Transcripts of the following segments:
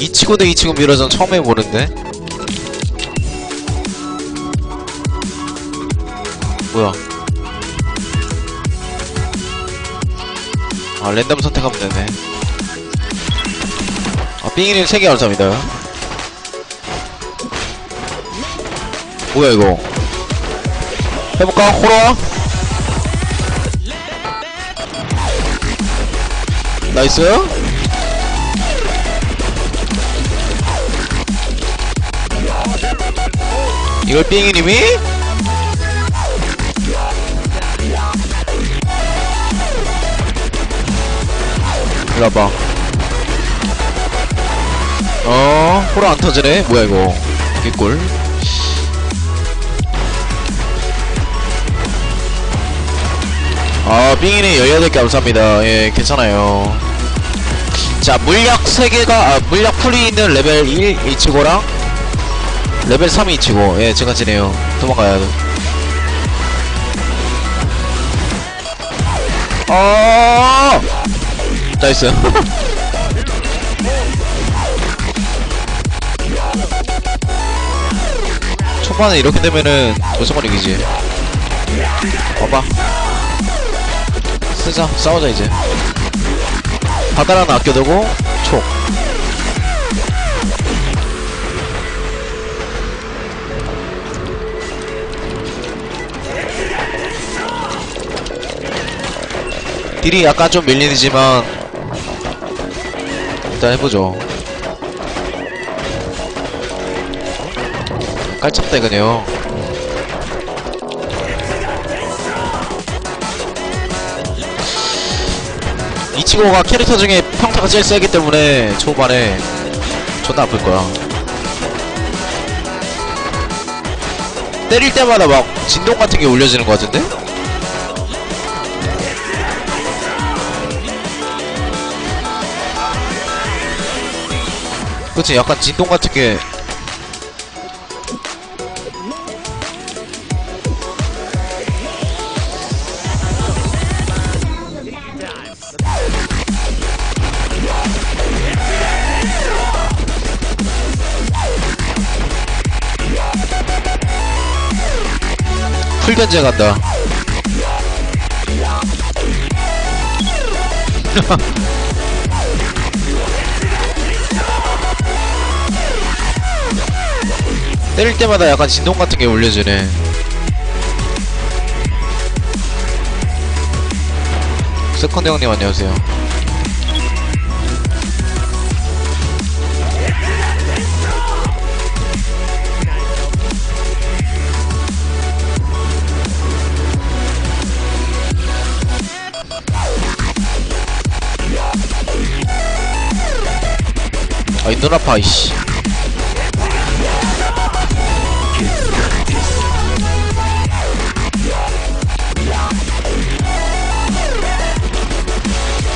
이치고 대 이치고 미러전 처음 해보는데. 뭐야? 아 랜덤 선택하면 되네. 아 삥이님 3개 감사합니다. 뭐야 이거? 해볼까? 호러 나이스 이걸 삥이님이 이리 와봐. 어 호러 안 터지네. 뭐야 이거. 개꿀. 아 삥이님 18개 감사합니다. 예 괜찮아요. 자 물약 3개가 아 물약 풀이 있는 레벨 1 이치고랑 레벨 3 이 치고 예 제가 지네요. 도망가야 돼 어 나이스. 초반에 이렇게 되면은 무조건 이기지. 와봐. 쓰자. 싸우자 이제. 하나 아껴두고 촉 딜이 약간 좀 밀리지만 일단 해보죠 깔짝대근요 이치고가 캐릭터 중에 평타가 제일 세기 때문에 초반에 존나 아플 거야. 때릴 때마다 막 진동 같은 게 울려지는 거 같은데? 그치 약간 진동 같은 게 풀견제 간다. 때릴 때마다 약간 진동 같은 게 울려지네. 세컨드 형님 안녕하세요. 아이 눈 아파 이씨.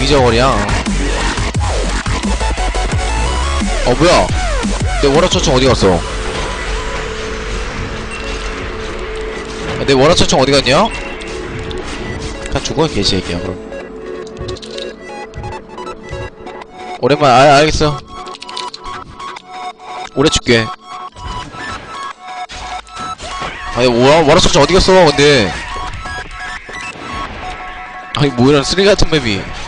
잊어버려. 어 뭐야? 내 월화초청 어디 갔어? 아, 내 월화초청 어디 갔냐? 그냥 죽어 개새끼야 그럼. 오랜만 아 알겠어. 오래 줄게. 아니 뭐야 월화초청 어디 갔어? 근데. 아니 뭐 이런 쓰레기 같은 맵이.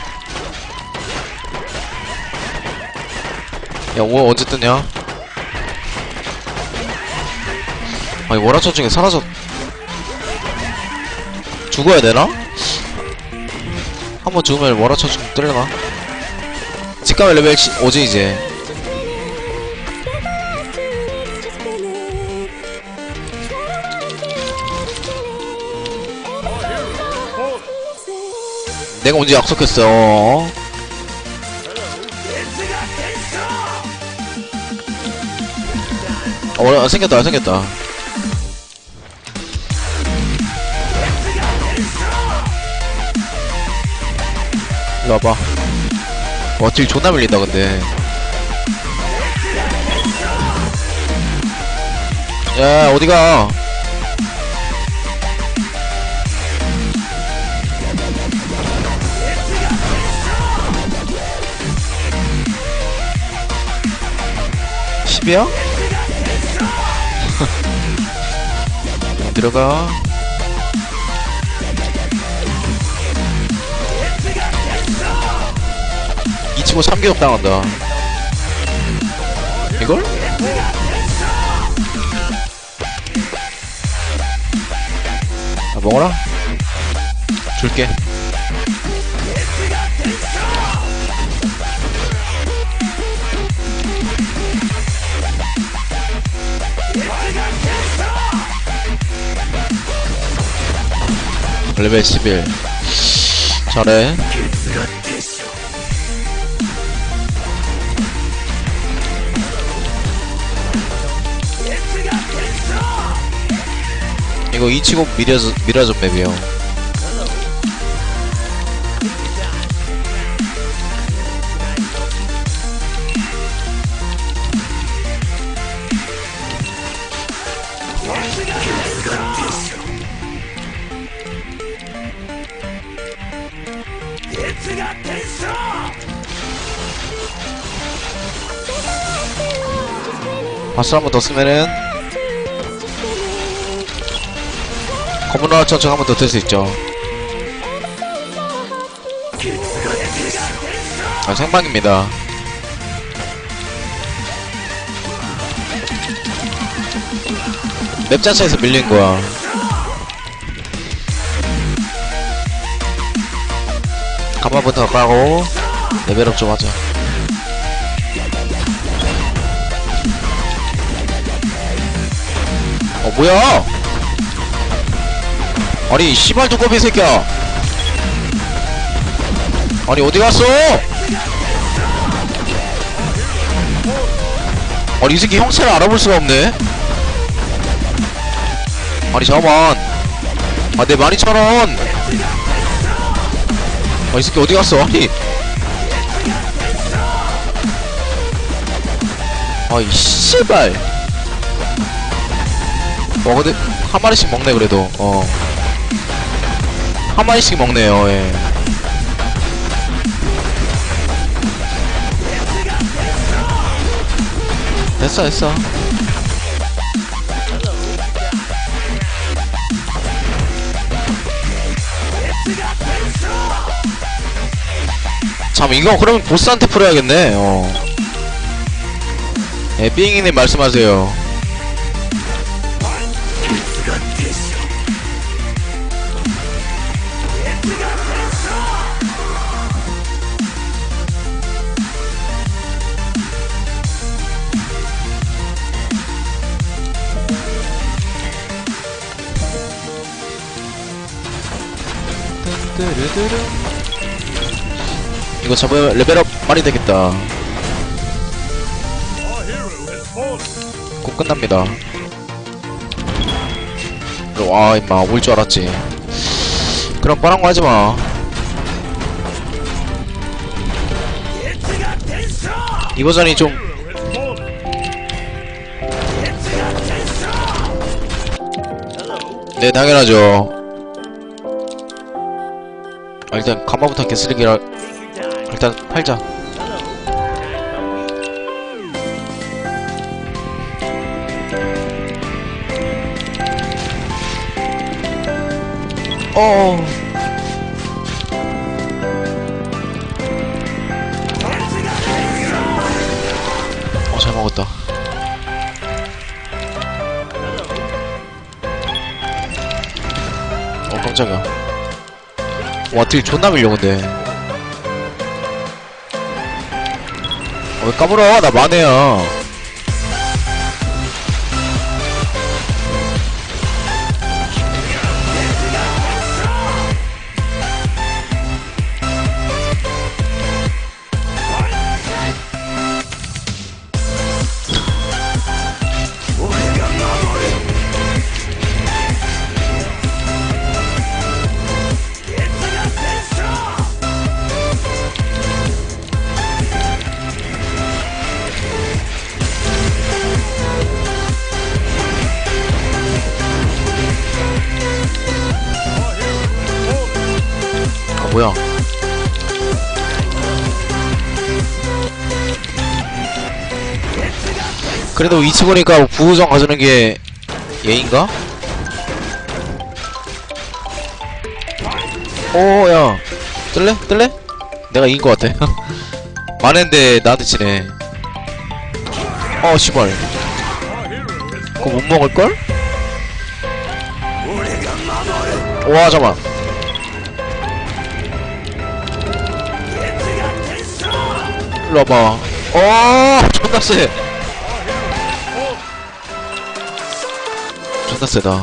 야, 오, 언제 뜨냐? 아니, 월화초 중에 사라졌. 죽어야 되나? 한 번 죽으면 월화초 중 뜨려나? 직감의 레벨 5지, 이제. 내가 언제 약속했어? 어? 어, 생겼다, 생겼다. 이리 와봐. 와, 딜 존나 밀린다, 근데. 야, 어디가? 준비야? 들어가. 이 친구 3개업 당한다. 이걸? 아, 먹어라. 줄게 레벨 11 잘해. 이거 이치고 미라즈 미라즈 맵이요 바스 한번 더 쓰면은 검은 로아 천천 한번 더 들 수 있죠. 아 생방입니다. 맵 자체에서 밀린 거야. 가마부터 까고 레벨업 좀 하자 어 뭐야? 아니 씨발 두꺼비 새끼야. 아니 어디 갔어? 아니 이 새끼 형체를 알아볼 수가 없네. 아니 잠깐만. 아내 12,000원 아이 새끼 어디 갔어? 아니. 아이 씨발 어 근데 한 마리씩 먹네 그래도. 어. 한 마리씩 먹네요 예. 됐어 됐어. 참 이거 그러면 보스한테 풀어야겠네 어. 예, 삐잉이님 말씀하세요 뚜루뚜루. 이거 잡으면 레벨업 많이 되겠다. 곧 끝납니다. 와, 임마, 올 줄 알았지. 그럼 뻔한 거 하지 마. 이 버전이 좀. 네, 당연하죠. 아, 일단 가마부터 개쓰레기라 일단 팔자 어 어, 잘 먹었다. 어, 깜짝이야. 와, 딜 존나 밀려, 근데. 어, 왜 까불어? 나 만해야. 뭐야. 그래도 이치고니까 부우정 가주는 게 예인가? 오야 뜰래? 뜰래? 내가 이긴 것 같아 많은데 나한테 치네 어 씨발 그거 못 먹을걸? 와 잠깐만 일로 와봐. 어 존나 세. 존나 세다.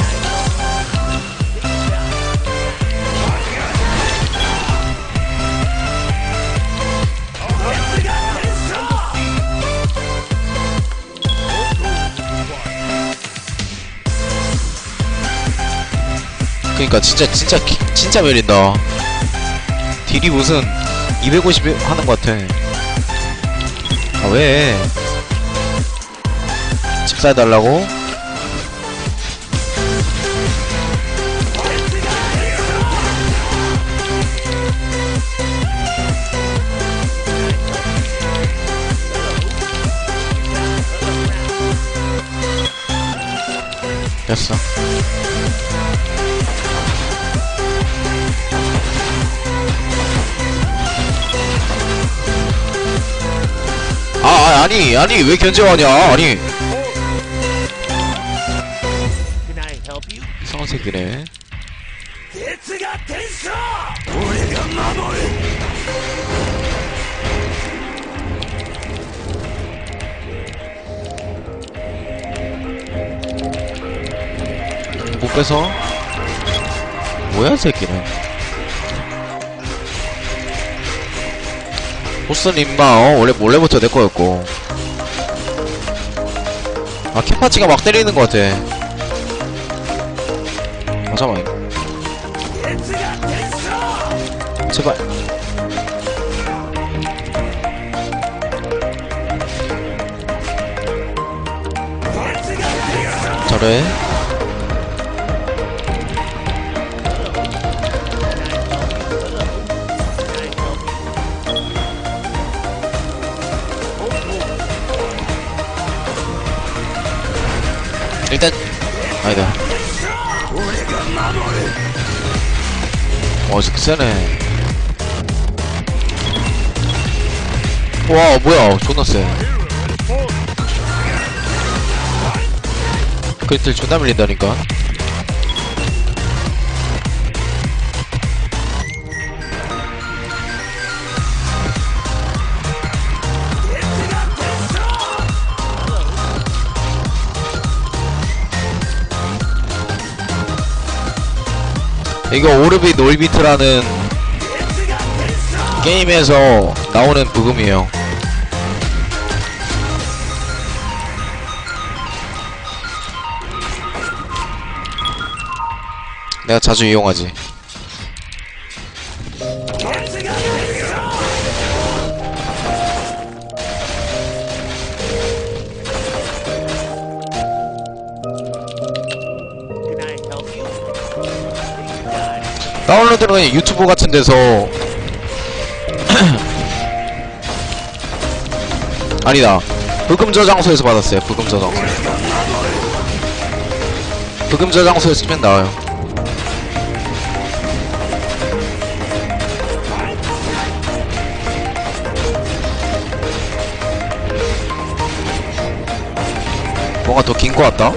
그니까 진짜 진짜 기- 진짜 메린다. 딜이 무슨 250 하는 것 같아 아 왜? 집사해달라고? 됐어 아니 아니 왜 견제하냐? 아니. 이상한 새끼네. 못 빼서 뭐야 새끼네. 호스는 임마 어? 원래 몰래부터 내 거였고. 아 캐파치가 막 때리는 것 같아. 아 잠깐만. 제발. 잘해 아니다. 어 세네. 와 뭐야. 존나 세. 그리틀 존나 밀린다니까 이거 오르빗 올비트라는 게임에서 나오는 부금이에요. 내가 자주 이용하지 다운로드는 그냥 유튜브 같은 데서 아니다. 부금 저장소에서 받았어요 부금 저장소 부금 저장소에서 치면 나와요. 뭔가 더긴거 같다?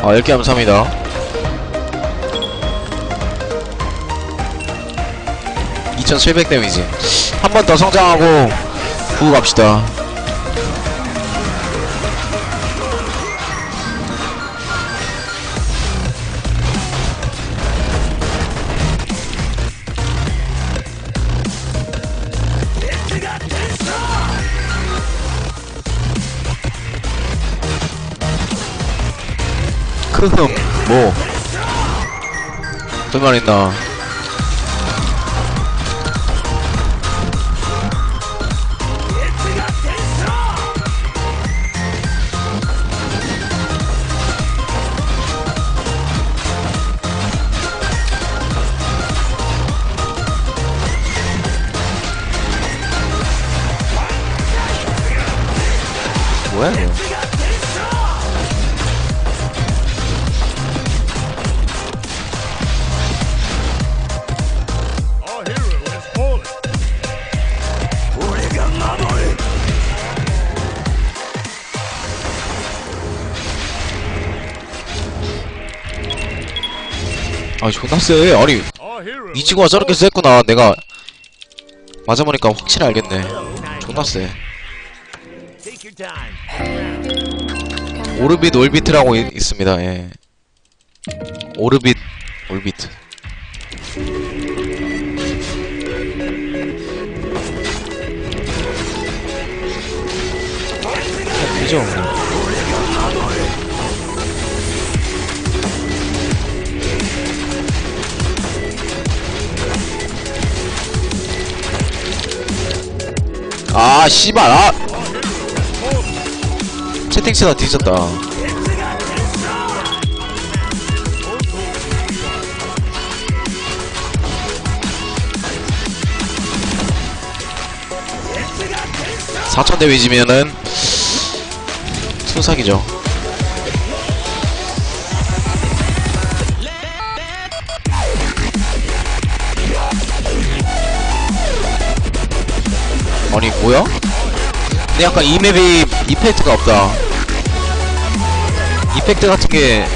아 10개 감사합니다 2700 데미지. 한 번 더 성장하고 부고 갑시다. 크흠. 뭐? 불만 있나 뭐야 이거 마무리. 아 존나 쎄 아니. 이 친구가 저렇게 셌구나 내가 맞아보니까 확실히 알겠네 존나 쎄. 오르빗 올비트라고 이- 있습니다. 예. 오르빗 올비트. 되죠? 아 씨발. 아 채팅치다 뒤졌다. 사천 데미지면은 순삭이죠. 아니 뭐야? 근데 약간 이 맵이 이펙트가 없다 이펙트 같은 게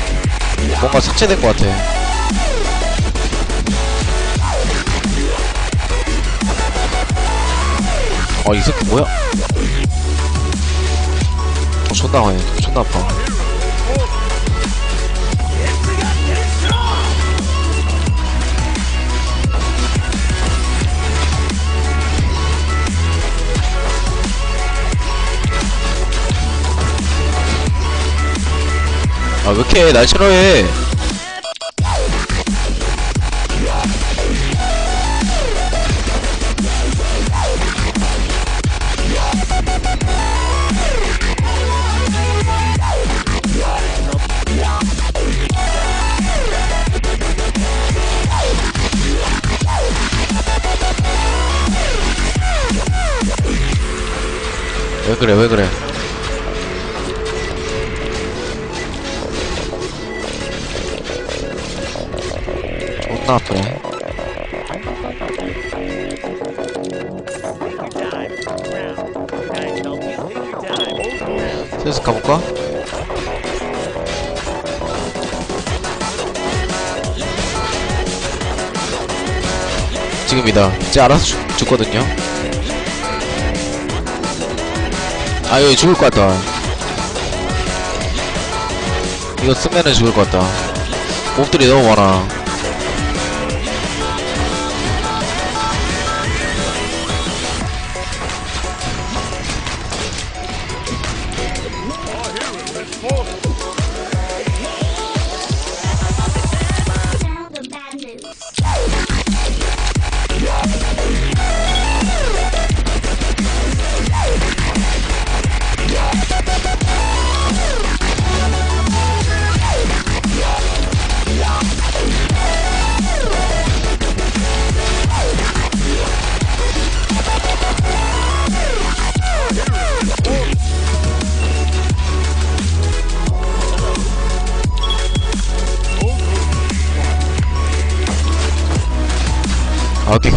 뭔가 삭제된 것 같아 아, 이 새끼 뭐야? 어, 존나 가네. 존나 아파. 아, 왜 이렇게 날 싫어해? 왜 그래, 왜 그래? 나 아프네. 슬슬 가볼까? 지금이다. 이제 알아서 죽, 죽거든요. 아, 이거 죽을 것 같다. 이거 쓰면은 죽을 것 같다. 몹들이 너무 많아.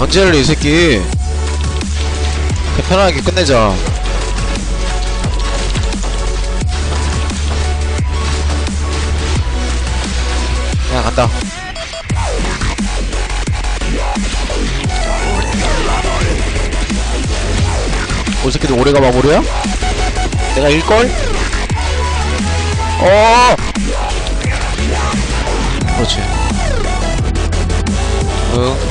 해, 이 새끼. 편하게 끝내자. 그냥 간다. 이 새끼들 올해가 마무리야? 내가 일걸? 어! 그렇지. 응.